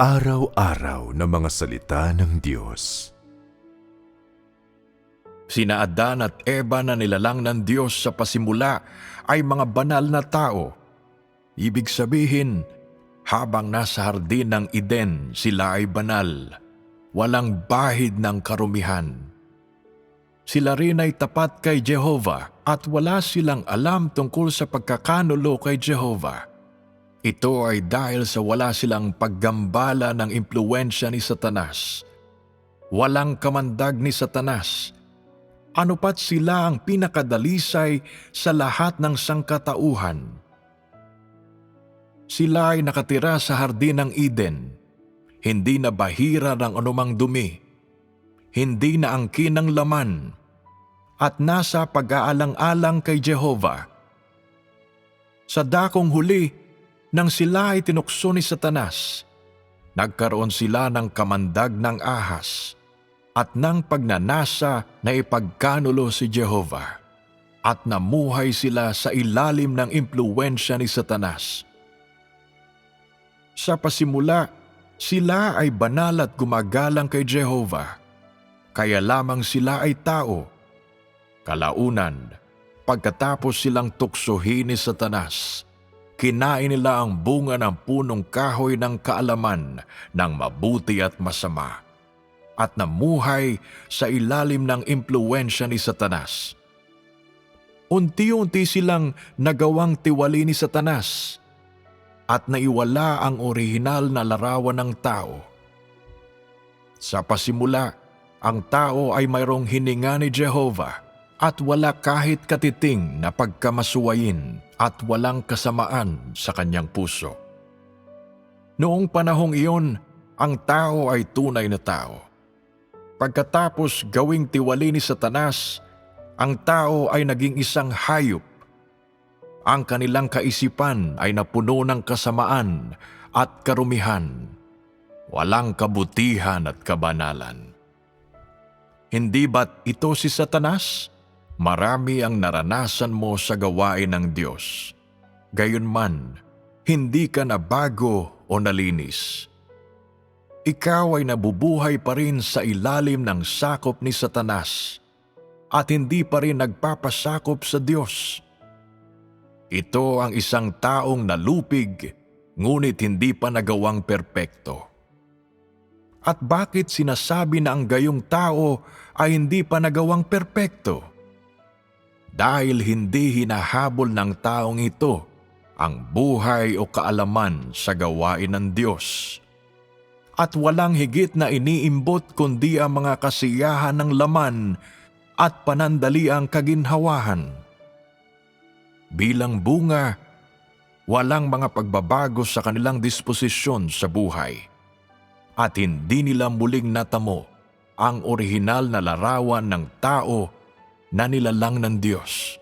Araw-araw na mga salita ng Diyos. Sina Adan at Eva na nilalang ng Diyos sa pasimula ay mga banal na tao. Ibig sabihin, habang nasa hardin ng Eden sila ay banal, walang bahid ng karumihan. Sila rin ay tapat kay Jehovah at wala silang alam tungkol sa pagkakanulo kay Jehovah. Ito ay dahil sa wala silang paggambala ng impluensya ni Satanas. Walang kamandag ni Satanas. Ano pat sila ang pinakadalisay sa lahat ng sangkatauhan. Sila ay nakatira sa hardin ng Eden. Hindi na bahira ng anumang dumi. Hindi na angkin ng laman. At nasa pag-aalang-alang kay Jehovah. Sa dakong huli, nang sila ay tinukso ni Satanas, nagkaroon sila ng kamandag ng ahas at ng pagnanasa na ipagkanulo si Jehovah at namuhay sila sa ilalim ng impluensya ni Satanas. Sa pasimula, sila ay banal at gumagalang kay Jehovah, kaya lamang sila ay tao. Kalaunan, pagkatapos silang tuksohin ni Satanas, kinain nila ang bunga ng punong kahoy ng kaalaman ng mabuti at masama at namuhay sa ilalim ng impluensya ni Satanas. Unti-unti silang nagawang tiwali ni Satanas at naiwala ang orihinal na larawan ng tao. Sa pasimula, ang tao ay mayroong hininga ni Jehovah at wala kahit katiting na pagkamasuwayin at walang kasamaan sa kanyang puso. Noong panahong iyon, ang tao ay tunay na tao. Pagkatapos gawing tiwali ni Satanas, ang tao ay naging isang hayop. Ang kanilang kaisipan ay napuno ng kasamaan at karumihan. Walang kabutihan at kabanalan. Hindi ba't ito si Satanas? Marami ang naranasan mo sa gawain ng Diyos. Gayunman, hindi ka na bago o nalinis. Ikaw ay nabubuhay pa rin sa ilalim ng sakop ni Satanas at hindi pa rin nagpapasakop sa Diyos. Ito ang isang taong nalupig ngunit hindi pa nagawang perpekto. At bakit sinasabi na ang gayong tao ay hindi pa nagawang perpekto? Dahil hindi hinahabol ng taong ito ang buhay o kaalaman sa gawain ng Diyos. At walang higit na iniimbot kundi ang mga kasiyahan ng laman at panandaliang kaginhawahan. Bilang bunga, walang mga pagbabago sa kanilang disposisyon sa buhay at hindi nila muling natamo ang orihinal na larawan ng tao na nilalang ng Diyos.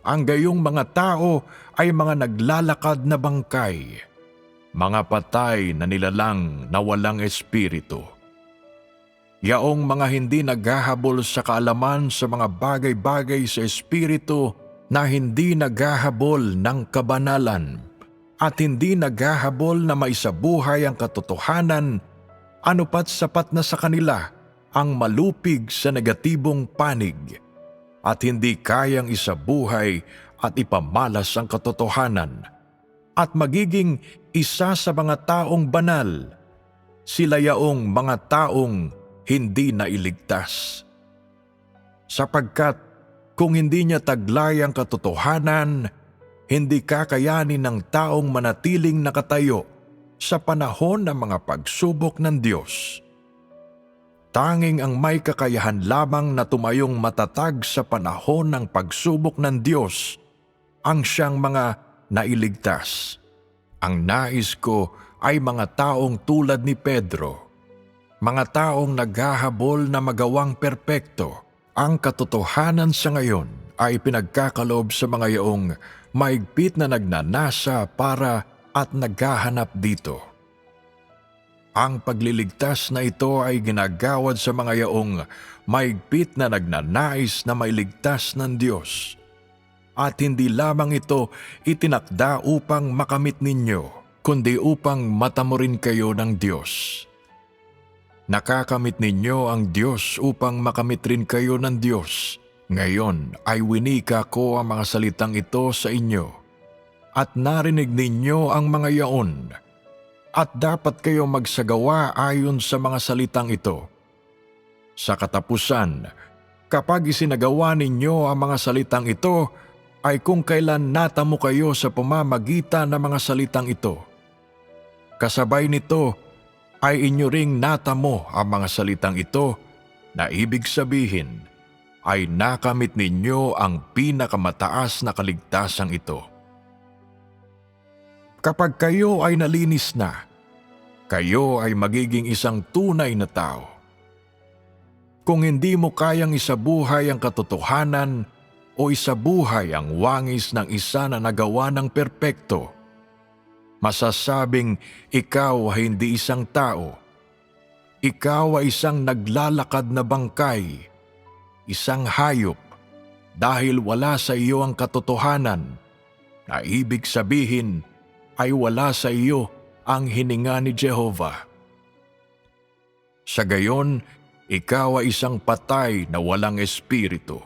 Ang gayong mga tao ay mga naglalakad na bangkay, mga patay na nilalang na walang espiritu. Yaong mga hindi naghahabol sa kaalaman sa mga bagay-bagay sa espiritu na hindi naghahabol ng kabanalan at hindi naghahabol na maisabuhay ang katotohanan anupat sapat na sa kanila ang malupig sa negatibong panig at hindi kayang isabuhay at ipamalas ang katotohanan at magiging isa sa mga taong banal, sila yaong mga taong hindi nailigtas. Sapagkat kung hindi niya taglay ang katotohanan, hindi kakayanin ng taong manatiling nakatayo sa panahon ng mga pagsubok ng Diyos Tanging ang may kakayahan lamang na tumayong matatag sa panahon ng pagsubok ng Diyos ang siyang mga nailigtas. Ang nais ko ay mga taong tulad ni Pedro, mga taong naghahabol na magawang perpekto. Ang katotohanan sa ngayon ay pinagkakalob sa mga yaong maigpit na nagnanasa para at naghahanap dito. Ang pagliligtas na ito ay ginagawad sa mga yaong maigpit na nagnanais na mailigtas ng Diyos. At hindi lamang ito itinakda upang makamit ninyo, kundi upang matamo rin kayo ng Diyos. Nakakamit ninyo ang Diyos upang makamit rin kayo ng Diyos. Ngayon ay winika ko ang mga salitang ito sa inyo at narinig ninyo ang mga yaon at dapat kayo magsagawa ayon sa mga salitang ito. Sa katapusan, kapag isinagawa ninyo ang mga salitang ito, ay kung kailan natamo kayo sa pamamagitan ng mga salitang ito. Kasabay nito ay inyo ring natamo ang mga salitang ito na ibig sabihin ay nakamit ninyo ang pinakamataas na kaligtasang ito. Kapag kayo ay nalinis na, kayo ay magiging isang tunay na tao. Kung hindi mo kayang isabuhay ang katotohanan o isabuhay ang wangis ng isa na nagawa ng perpekto, masasabing ikaw ay hindi isang tao. Ikaw ay isang naglalakad na bangkay, isang hayop, dahil wala sa iyo ang katotohanan na ibig sabihin ay wala sa iyo ang hininga ni Jehovah. Sa gayon, ikaw ay isang patay na walang espiritu.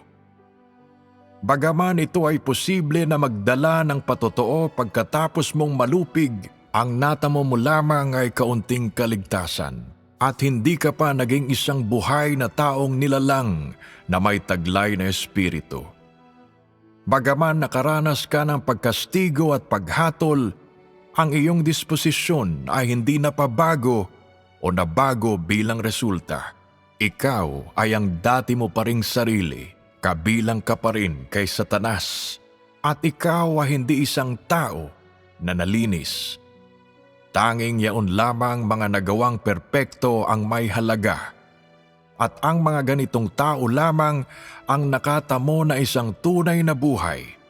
Bagaman ito ay posible na magdala ng patotoo pagkatapos mong malupig, ang natamo mo lamang ay kaunting kaligtasan at hindi ka pa naging isang buhay na taong nilalang na may taglay na espiritu. Bagaman nakaranas ka ng pagkastigo at paghatol, ang iyong disposisyon ay hindi napabago o nabago bilang resulta. Ikaw ay ang dati mo pa ring sarili, kabilang ka pa rin kay Satanas, at ikaw ay hindi isang tao na nalinis. Tanging yaon lamang mga nagawang perpekto ang may halaga. At ang mga ganitong tao lamang ang nakatamo na isang tunay na buhay